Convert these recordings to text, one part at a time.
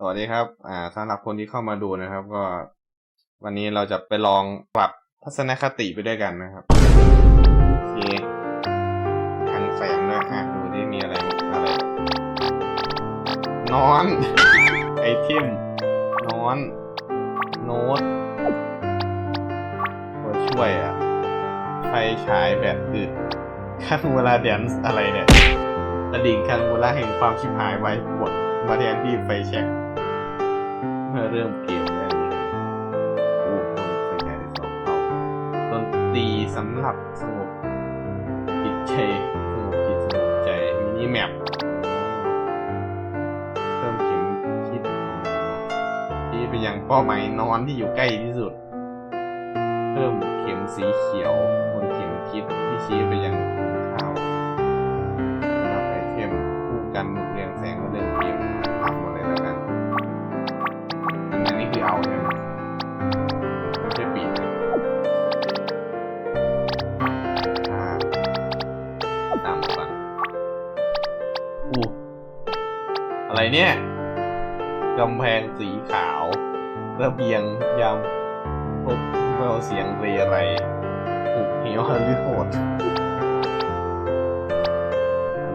สวัสดีครับ อ่าสำหรับคนที่เข้ามาดูนะครับ ก็ วันนี้เราจะไปลองปรับทัศนคติไปด้วยกันนะครับโอเคทางแฝงด้วยฮะดูที่มีอะไรอะไรนอน ไอเทมนอน โน้ตตัวช่วยอะไฟฉายแบบอึดคันเวลาแดนซ์อะไรเนี่ยตะดิ่งคันเวลาแห่งความชิบหายไว้บทมาแทนที่ไฟแช็ก เมื่อเริ่มเกมแล้วนี่โอ้โหไฟฉายได้สองเท่าดนตรีสำหรับสงบจิตใจสงบจิตสงบใจมินิแมปเพิ่มเข็มคิดที่ไปยังเป้าหมายนอนที่อยู่ใกล้ที่สุด เพิ่มเข็มสีเขียวบนเข็มทิศที่ชี้ไปยัง เนี่ยกำแพงสีขาวระเบียงยามพบแววเสียงเรไรผูกเหวหรือโหด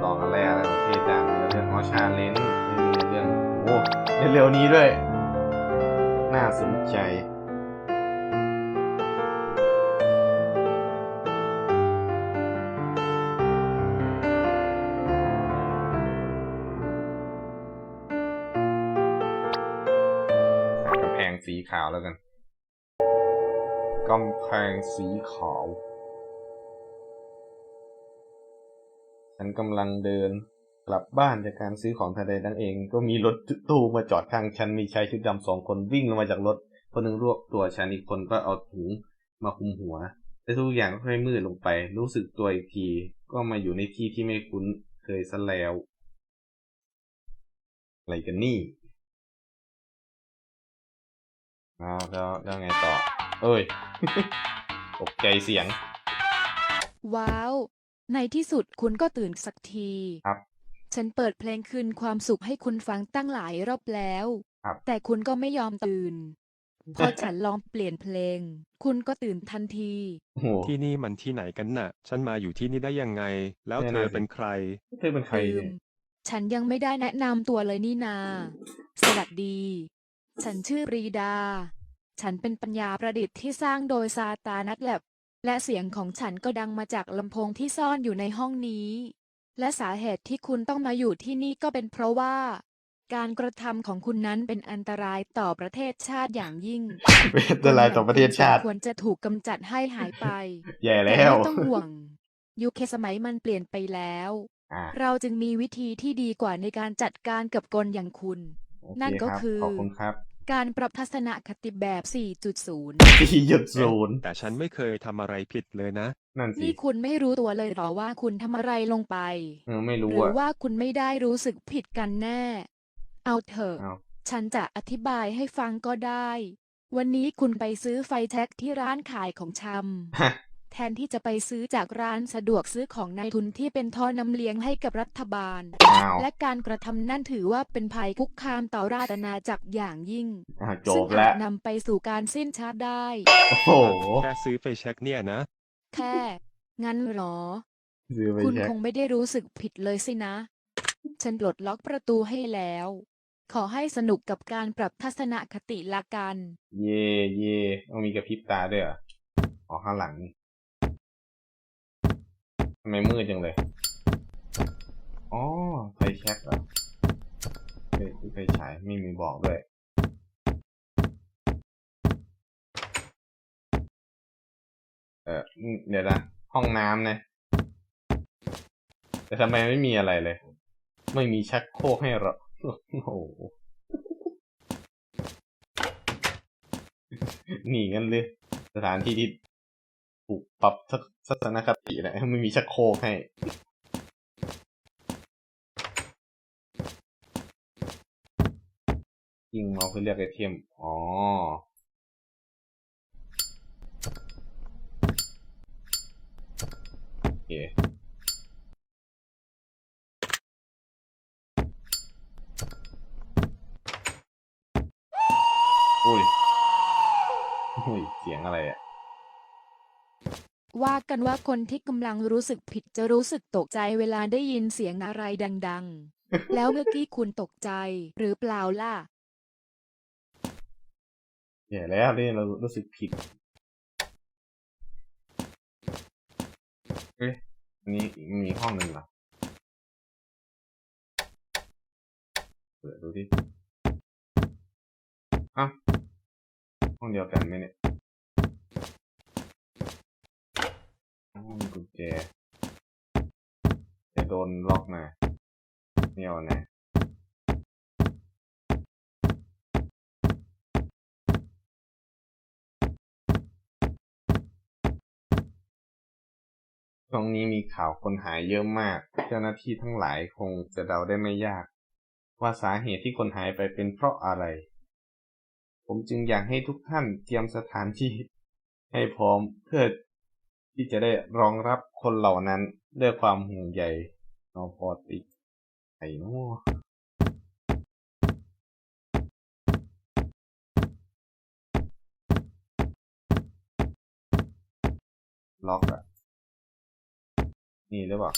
ลองอะไรอะไรประเภทดังเรื่องออชาเลนไม่มีเรื่องโอ้เร็วๆนี้ด้วย น่าสนใจ พงสีขาว ฉันกำลังเดินกลับบ้านจากการซื้อของทันใดนั่นเอง ก็มีรถตู้มาจอดข้างฉันมีชายชุดดำสองคนวิ่งลงมาจากรถ คนหนึ่งรวบตัวฉันอีกคนก็เอาถุงมาคุมหัว แต่ทุกอย่างก็ค่อยมืดลงไป รู้สึกตัวอีกที ก็มาอยู่ในที่ที่ไม่คุ้นเคยซะแล้ว อะไรกันนี่แล้วแล้วแล้วไงต่อ เอ้ย ตกใจเสียง ว้าว ในที่สุดคุณก็ตื่นสักทีครับ ฉันเปิดเพลงคืนความสุขให้คุณฟังตั้งหลายรอบแล้ว ครับ แต่คุณก็ไม่ยอมตื่น พอฉันลองเปลี่ยนเพลง คุณก็ตื่นทันที โอ้โห ที่นี่มันที่ไหนกันน่ะ ฉันมาอยู่ที่นี่ได้ยังไง แล้วแน่เธนอนอสิเป็นใคร เธอเป็นใครลืเนี่มยฉันยังไม่ได้แนะนำตัวเลยนี่นา สวัสดี ฉันชื่อปรีดา ฉันเป็นปัญญาประดิษฐ์ที่สร้างโดยซาตานัทแลบ และเสียงของฉันก็ดังมาจากลำโพงที่ซ่อนอยู่ในห้องนี้ และสาเหตุที่คุณต้องมาอยู่ที่นี่ก็เป็นเพราะว่า การกระทำของคุณนั้นเป็นอันตรายต่อประเทศชาติอย่างยิ่ง เป็นอันตรายต่อประเทศชาติ ควรจะถูกกำจัดให้หายไปแย่แต่แล้ว ไม่ต้องห่วง ยุคสมัยมันเปลี่ยนไปแล้วอ่าเราจึงมีวิธีที่ดีกว่าในการจัดการกับกลอย่างคุณโอเคนั่นก็รับคือขอบคุณครับ การปรับทัศนคติแบบ 4.0 สี่หยุดศูนย์แต่ฉันไม่เคยทำอะไรผิดเลยนะ นั่นสินี่คุณไม่รู้ตัวเลยเหรอว่าคุณทำอะไรลงไป เออไม่หรู้รืออะ ว่าคุณไม่ได้รู้สึกผิดกันแน่ เอาเถอะ เอา ฉันจะอธิบายให้ฟังก็ได้ วันนี้คุณไปซื้อไฟแท็กที่ร้านขายของชำ ฮะ แทนที่จะไปซื้อจากร้านสะดวกซื้อของนายทุนที่เป็นท่อนำเลี้ยงให้กับรัฐบาล อ้าว และการกระทำนั่นถือว่าเป็นภัยคุกคามต่อราชอาณาจักรอย่างยิ่งอ้าวจซึ่บงแล้อาวจนำไปสู่การสิ้นชาติได้ โอ้โหแค่ซื้อไปเช็คเนี่ยนะ แค่ งั้นเหรอ ซื้อไปคุณเช็คคงไม่ได้รู้สึกผิดเลยสินะ ฉันปลดล็อกประตูให้แล้ว ขอให้สนุกกับการปรับทัศนคติละกัน เย่เย่ต้องมีกระพริบตาด้วยเหรออ๋อข้างหลังนี่ ทำไมมืดจังเลย อ๋อไฟแช็กเหรอไฟไฟฉายไม่มีบอกด้วยเอออืมเดี๋ยวนะ ห้องน้ำนะ แต่ทำไมไม่มีอะไรเลย ไม่มีชักโครกให้เราโอ้โหหนีกันเลย สถานที่ที่ ถูกปรับทัศนคตินะไม่มีชักโครกให้ยิงเมาส์คือเรียกไอเทม อ๋อ โอเคอุ้ยอุ้ย เสียงอะไรอะ ว่ากันว่าคนที่กำลังรู้สึกผิดจะรู้สึกตกใจเวลาได้ยินเสียงอะไรดัง ๆ แล้วเมื่อกี้คุณตกใจหรือเปล่าล่ะแย่แล้วนี่เรารู้สึกผิดเอ๊ะอันนี้มีห้องหนึ่งเหรอเปิดดูดิอ้าวห้องเดียวกันไหมเนี่ย ห้องมีกุญแจจะโดนล็อกมาไม่เอานะตรงนี้มีข่าวคนหายเยอะมาก เจ้าหน้าที่ทั้งหลายคงจะเดาได้ไม่ยาก ว่าสาเหตุที่คนหายไปเป็นเพราะอะไร ผมจึงอยากให้ทุกท่านเตรียมสถานที่ให้พร้อมเพื่อ ที่จะได้รองรับคนเหล่านั้นด้วยความห่วงใยนอพอติไอ้โน่ล็อกอะนี่หรือเปล่า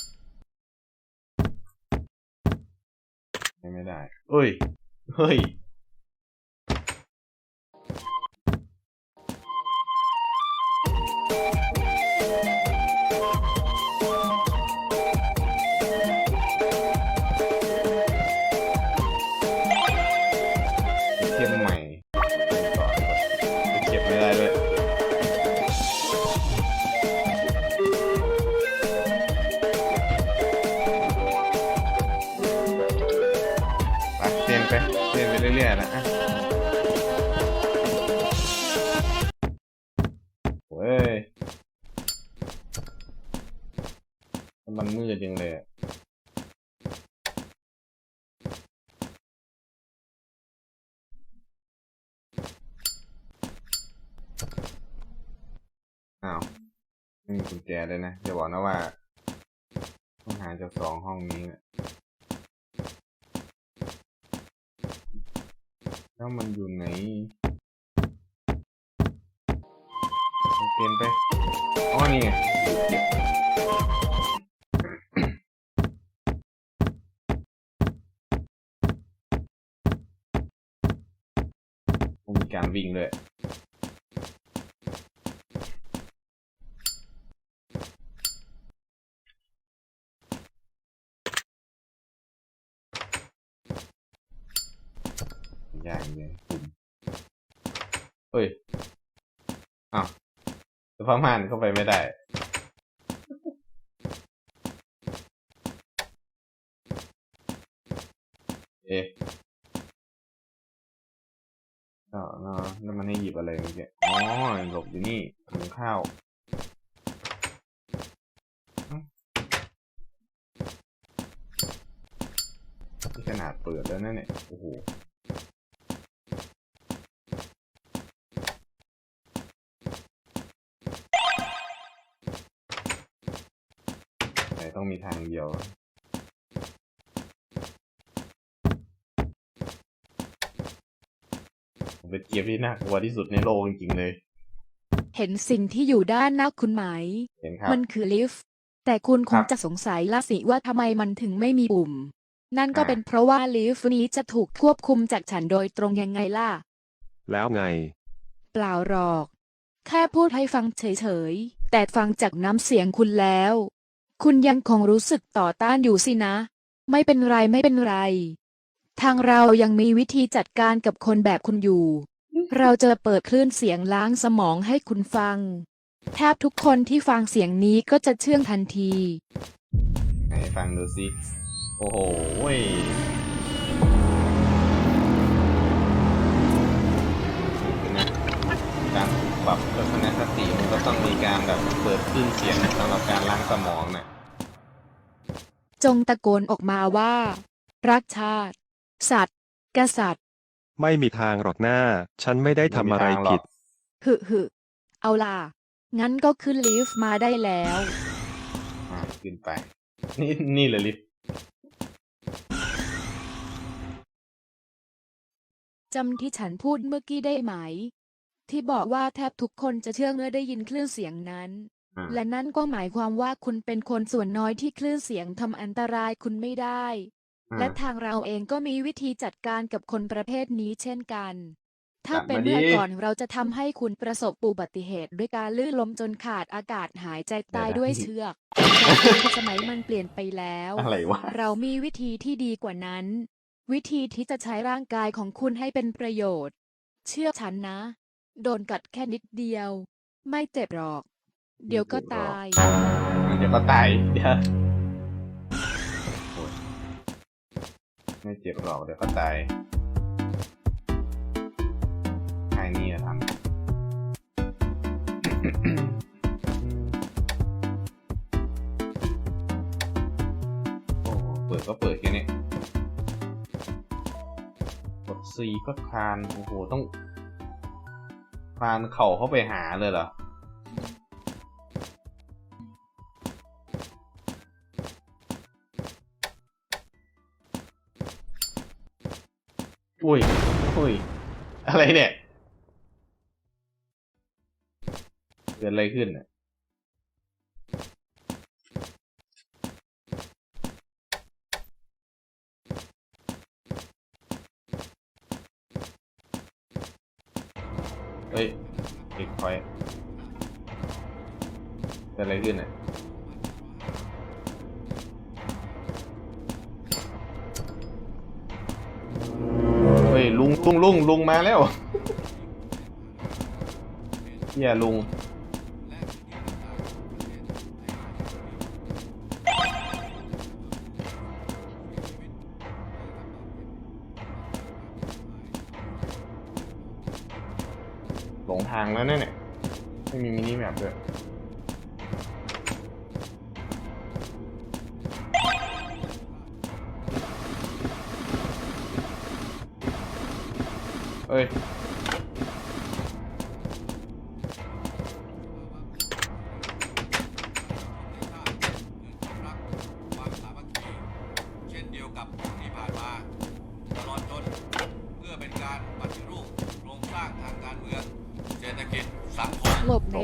ไม่ไม่ได้ เอ้ย เฮ้ย อ้าวไม่มีกุญแจเลยนะอย่าบอกนะว่าต้องหาจากสองห้องนี้นะแล้วมันอยู่ไหนเปลี่ยนไปอ๋อนี่ไงมีการวิ่งด้วย ยากเลยปุ่มเฮ้ย อ้าวแต่พม่านเข้าไปไม่ได้ เอ๊ะเนาะเนาะแล้วมันให้หยิบอะไรเมื่อกี้อ๋อหลบอยู่นี่ถุงข้าวขนาดเปิดแล้วนะเนี่ย โอ้โห ต่ต้องมีทางเดียวผมเป็นเกียร์ที่น่ากลัวที่สุดในโลกจริงๆเลย เห็นสิ่งที่อยู่ด้านหน้าคุณไหม เห็นครับ มันคือลิฟต์ แต่คุณคครังบจะสงสัยละสิว่าทำไมมันถึงไม่มีปุ่ม นั่นก็อ่า เป็นเพราะว่าลิฟต์นี้จะถูกควบคุมจากฉันโดยตรงยังไงล่ะ แล้วไง เปล่าหรอก แค่พูดให้ฟังเฉยๆ แต่ฟังจากน้ำเสียงคุณแล้ว คุณยังคงรู้สึกต่อต้านอยู่สินะ ไม่เป็นไรไม่เป็นไร ทางเรายังมีวิธีจัดการกับคนแบบคุณอยู่ เราจะเปิดคลื่นเสียงล้างสมองให้คุณฟัง แทบทุกคนที่ฟังเสียงนี้ก็จะเชื่องทันที ไหนฟังดูสิ โอ้โหเว้ยนะการปรับทัศนคติมันก็ต้องมีการแบบเปิดคลื่นเสียงสำหรับการล้างสมองนะ จงตะโกนออกมาว่า รักชาติ สัตว์ กษัตริย์ ไม่มีทางหรอกหน้า ฉันไม่ได้ทำอะไรม่มีทางหกผิด หึหึเอาล่ะ งั้นก็ขึ้นลิฟต์มาได้แล้ว อ่าขึ้นไป นี่นี่เลยลิฟต์จำที่ฉันพูดเมื่อกี้ได้ไหม ที่บอกว่าแทบทุกคนจะเชื่อเมื่อได้ยินคลื่นเสียงนั้น อ่าและนั่นก็หมายความว่าคุณเป็นคนส่วนน้อยที่คลื่นเสียงทำอันตรายคุณไม่ได้อ่าและทางเราเองก็มีวิธีจัดการกับคนประเภทนี้เช่นกัน ถ้าจัดมาเป็นเมื่อดิก่อนเราจะทำให้คุณประสบอุบัติเหตุ ด้วยการลื่นล้มจนขาดอากาศหายใจตายเดี๋ยวนะด้วยเชือก แต่สมัยมันเปลี่ยนไปแล้ว อะไรวะ เรามีวิธีที่ดีกว่านั้น วิธีที่จะใช้ร่างกายของคุณให้เป็นประโยชน์ เชื่อฉันนะ โดนกัดแค่นิดเดียว ไม่เจ็บหรอก เดี๋ยวก็ตายมันจะก็ตายเดี๋ยวไม่เจ็บหรอกเดี๋ยวก็ตายใครนี่จะทำโอ้เปิดก็เปิดแค่นี้กด C ก็คลาน โอ้โห ต้องคลานเข่าเข้าไปหาเลยเหรอ อุ้ยอุ้ย อะไรเนี่ย เกิดอะไรขึ้นเนี่ ฮียลุง หลงทางแล้วเนี่ย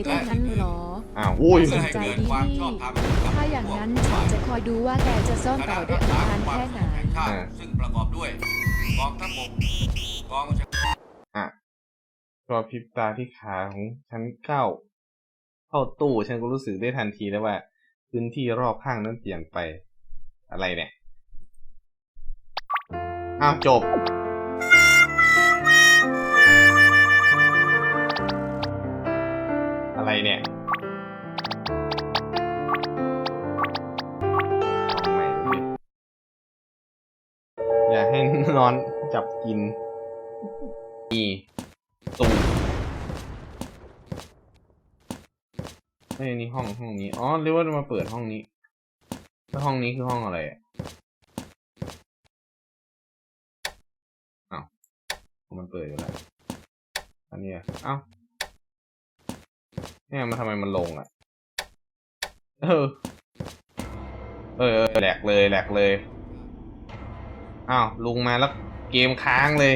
ตรงนั้นเหรอ อ้าวอุ้ยเพื่อให้เกิดความชอบธรรมกับถ้าอย่างนั้นฉันจะคอยดูว่าแกจะซ่อนคต่ณะอได้รักอีกษากนานความแค่สไหนงบแห่งชาติซึ่งประกอบด้วยกองทัพบกกองบัญชาการอะพอพริบตาที่ขาของฉันเข้าเข้าตู้ฉันก็รู้สึกได้ทันทีแล้วว่า พื้นที่รอบข้างนั้นเปลี่ยนไป อะไรเนี่ย อ้าวจบ อะไรเนี่ยเอาใหม่ดิอย่าให้นอนจับกินมีตูเฮ้ยนี่ห้องห้องนี้ อ๋อหรือว่าจะมาเปิดห้องนี้ แล้วห้องนี้คือห้องอะไรอะอ้าวมันเปิดอยู่แล้วอันนี้อะเอ้า เนี่ยมันทำไมมันลงอะ เออ เออแหลกเลยแหลกเลย อ้าวลุงมาแล้วเกมค้างเลย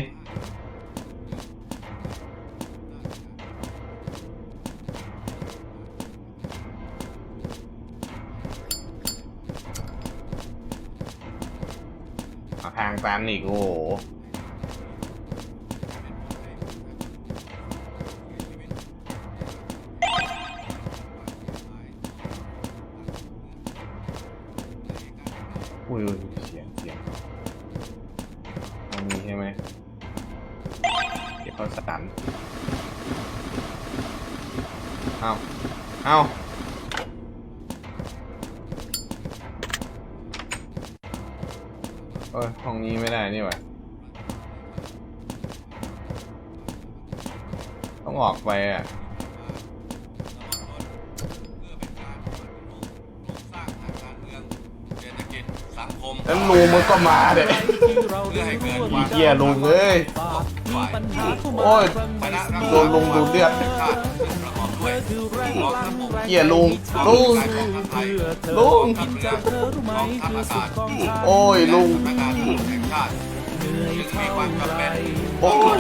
เอาทางตันอีกโอ้โห เอ้ยห้องนี้ไม่ได้นี่หว่าต้องออกไปอะตลอดจนเพื่อเป็นการปฏิรูปโครงสร้างทางการเมืองเศรษฐกิจสังคมแล้วลุงมันก็มาเด็เพื่อให้เกิดความเหี้ยลุงเอ้ยฝ่ายโอ้ยคณะรักษาโดนลุงดูดเลือดแห่งชาติซึ่งประกอบ ด้วยกองทัพบกเหี้ยลุงลุงกองทัพไทยลุงกองทัพเรือกองทัพอากาศโอ้ยลุงสำนักงานตำรวจแห่งชาติจึงมีความจำเป็นโอ้ย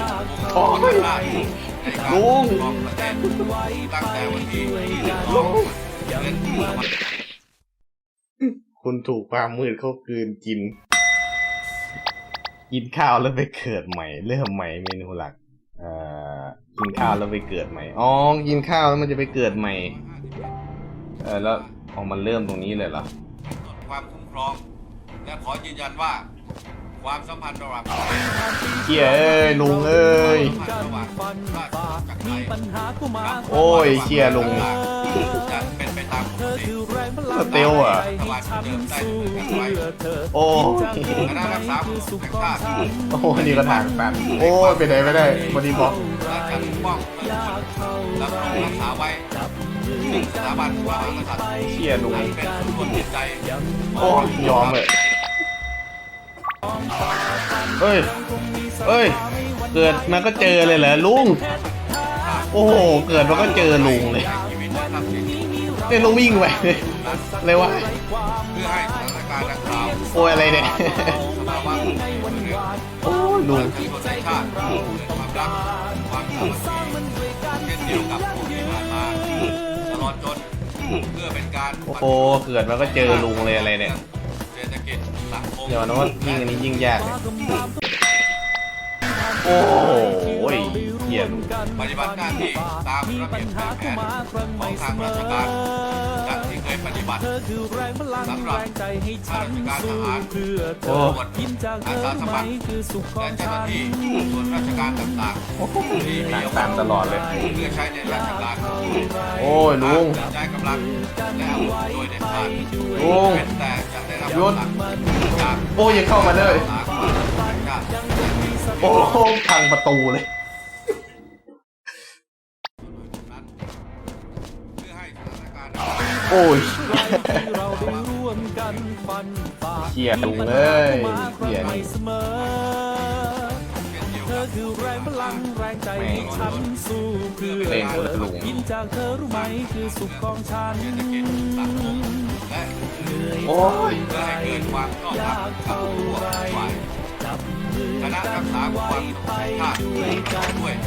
โอ้ยในการลุงปกครองประเทศตั้งแต่วันที่22เดือนตุลาคมคุณถูกความมืดเขากลืนกิน กินข้าวแล้วไปเกิดใหม่ เริ่มใหม่เมนูหลักเอ่อ กินข้าวแล้วไปเกิดใหม่ อ๋อ กินข้าวแล้วมันจะไปเกิดใหม่ เออแล้วออกมันเริ่มตรงนี้เลยเหรอความคุ้มครอง และขอยืนยันว่า ความสัมพันธ์ระหว่างประเทศเชี่ยเอ้ยลุงเอ้ยความสัมพันธ์ระหว่างราชอาณาจักรไทยโอ้ยเชี่ยลุง จะเป็นไปตามปกติ สเตลอะรัฐบาลเดิมได้ดำเนินการไว้โอ้ยคณะรักษาความสงบแห่งชาติโอ้ยนี่ก็ทางตันโอ้ยไปไหนไม่ได้บอดี้บล็อก และจะปกป้องประชาชนดำรงรักษาไว้ซึ่งสถาบันพระมหากษัตริย์เชี่ยลุงนั้นเป็นส่วนจิตใจ โอ้ยยอมเลย เฮ้ยเฮ้ย เกิดมาก็เจอเลยเหรอลุง โอ้โห เกิดมาก็เจอลุงเลยชีวิตและทรัพย์สินเนี่ยลุงวิ่งไปเลยวะเพื่อให้สถานการณ์ดังกล่าวโอ้ยอะไรเนี่ย สภาวะเรื่องโอ้ยลุงประชาชนในชาติเกิดความรักความสามัคคีเช่นเดียวกับพวกที่ผ่านมาตลอดจนเพื่อเป็นการโอ้โห เกิดมาก็เจอลุงเลยอะไรเนี่ย เดี๋ยวนะว่ายิ่งอันนี้ยิ่งยากเลยโอ้โหเหี้ยลุงปฏิบัติหน้าที่ตามระเบียบแบบแผนของทางราชการดังที่เคยปฏิบัติสำหรับข้าราชการทหารโอ้ตำรวจอาสาสมัครและเจ้าหน้าที่ส่วนราชการต่างๆที่มีทางอาวุตามธตลอดเลยเพื่อใช้ในราชการโอ้ยลุงการใช้กำลังและอาวุธโดยเด็ดขาดลุงเว้นแต่จะได้รับหยุดคำสั่งจาก โอ้ยังเข้ามาเลยสาขาแห่งชาติโอ้พังประตูเลย โอ้ยเราได้ร่วมกันฟันฝ่าเชี่ยลุงเลยเขี่ยนี่ คือแรงพลังแรงใจให้ฉันสู้เพื่อเล่นคนละลุงกินจากเธอรู้ไหมคือสุขของฉันเศรษฐกิจสังคมและเหนื่อยโอ้ยเพื่อให้เกิดความชอบธรรมกับทุกฝ่ายจับมือคณะรักษาความสงบแห่งชาติด้วยกองทัพ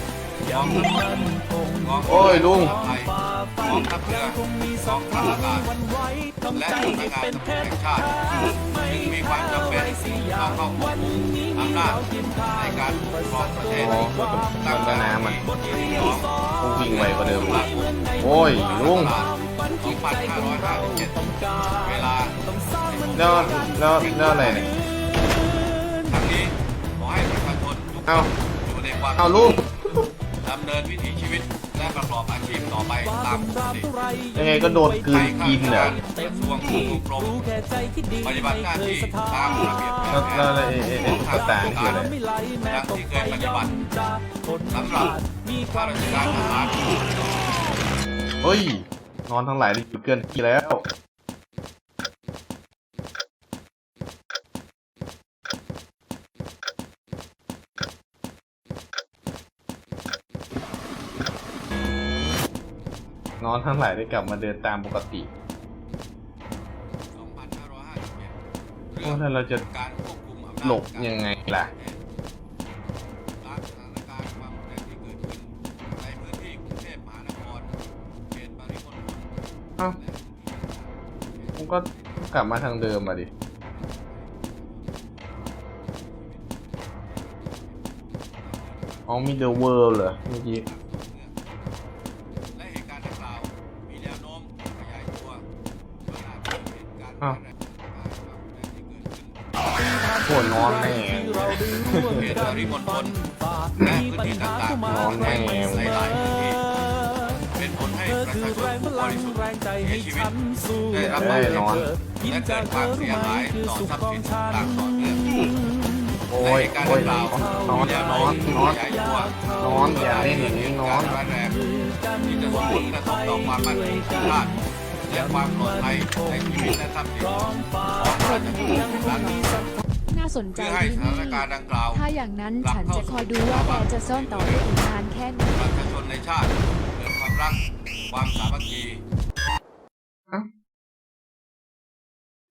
ยังเรือมั่นคงกองทัพโอ้ยลุงไทยกองทัพเรือกองทัพอากาศวันไว้ทำและใจสำนัให้กงานเป็นตำรเพวจชแห่รงชาติไม่จึงมีความจำเป็นต้องเข้าควบคุมอำนาจในการปกครองประเทศโอ้ยตั้งต้แต่นน้ำมันที่สองต้องวิ่งไวกว่าเดิมโอ้ยลุง2557เวลาแล้วแล้วแล้วอะไรเนี่ยทั้งนี้ขอให้ประชาชนทุกคเอ้านอยู่ในความเอาลุงดำเนินวิถีชีวิต และประกอบอาชีพต่อไปตามปกติยังไงก็โดนกลืนกินเหรอกระทรวงอบรมรู้แค่ใจที่ดีปฏิบัติหน้าที่ตามระเบียบแล้วแล้วอะไรไอ้ไอ้ไอ้ตุ๊กตานี่คืออะไรไม่ไหลแม้ดังตกที่เคไปยปฏิบัติจะทนสำหรับมีคข้าวามราชการทหารเฮ้ยนอนทั้งหลายนี่เกินที่แล้ว นอนทั้งหลายได้กลับมาเดินตามปกติ2551โอ้ถ้าเราจะการควบคุมอำนาจหลบยังไงล่ะตามสถานการณ์ความรุนแรงที่เกิดขึ้นในพื้นที่กรุงเทพมหานครเขตปริมณฑลเอ้ามันก็กลับมาทางเดิมมาดิอ๋อมีเดอะเวิลด์เหรอเมื่อกี้ อ้าวแรงความรุนแน่เกิดขึ้นโคตรนอนแน่เขตปริมณฑลและพื้นที่ต่างๆนอนแน่ในหลายพื้นที่เป็นผลให้เธอประคือชาชนงพผู้บลังริสุทธิ์แรงใจให้ฉันสู้ได้รับได้นอนและเกิดความเสียหายต่อทรัพย์สินต่างต่อเนื่องโอ้ยโอ้ยงกล่าวนอนมีแนวนนโน้อมนนอนขยายตัวนอนอย่าเล่นอย่างนี้นอนการร้ายแรงที่จะส่งผลกระทบต่อความมั่นคงของชาติ และความปลอดภัยในชีวิตและทรัพย์สินของประชาชนนั้นน่าสนใจเพื่อให้ที่สถานนี่การณ์ดังกล่าวถ้าอย่างนั้นฉันจะคอยดูว่าแกจะซ่อนต่อได้อีกนานแค่ไหน ประชาชนในชาติเกิดความรักความสามัคคี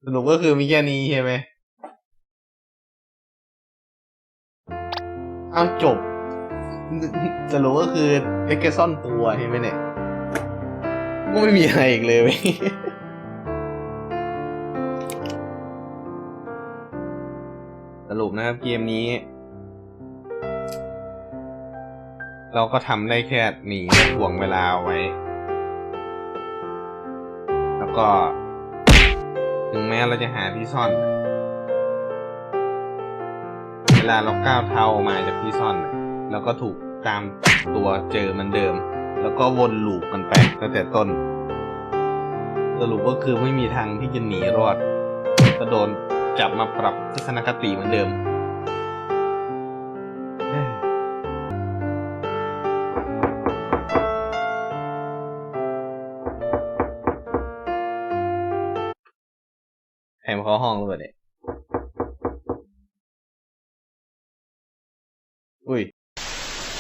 สรุปก็คือมีแค่นี้ใช่ไหมเอาจบ สรุปก็คือเอ็กเกซ่อนตัวใช่ไหมเนี่ย ก็ไม่มีอะไรอีกเลยเว้ยสรุปนะครับเกมนี้ เราก็ทำได้แค่หนีห่วงเวลาเอาไว้ แล้วก็ ถึงแม้เราจะหาที่ซ่อน เวลาเราก้าวเท้าออกมาจากที่ซ่อน เราก็ถูกตามตัวเจอเหมันเดิม แล้วก็วนลูปกันไปตั้งแต่ต้น สรุปก็คือไม่มีทางที่จะหนีรอดก็โดนจับมาปรับทัศนคติเหมือนเดิมเอ้ยใครมเขาห้องเล่าเนี่ย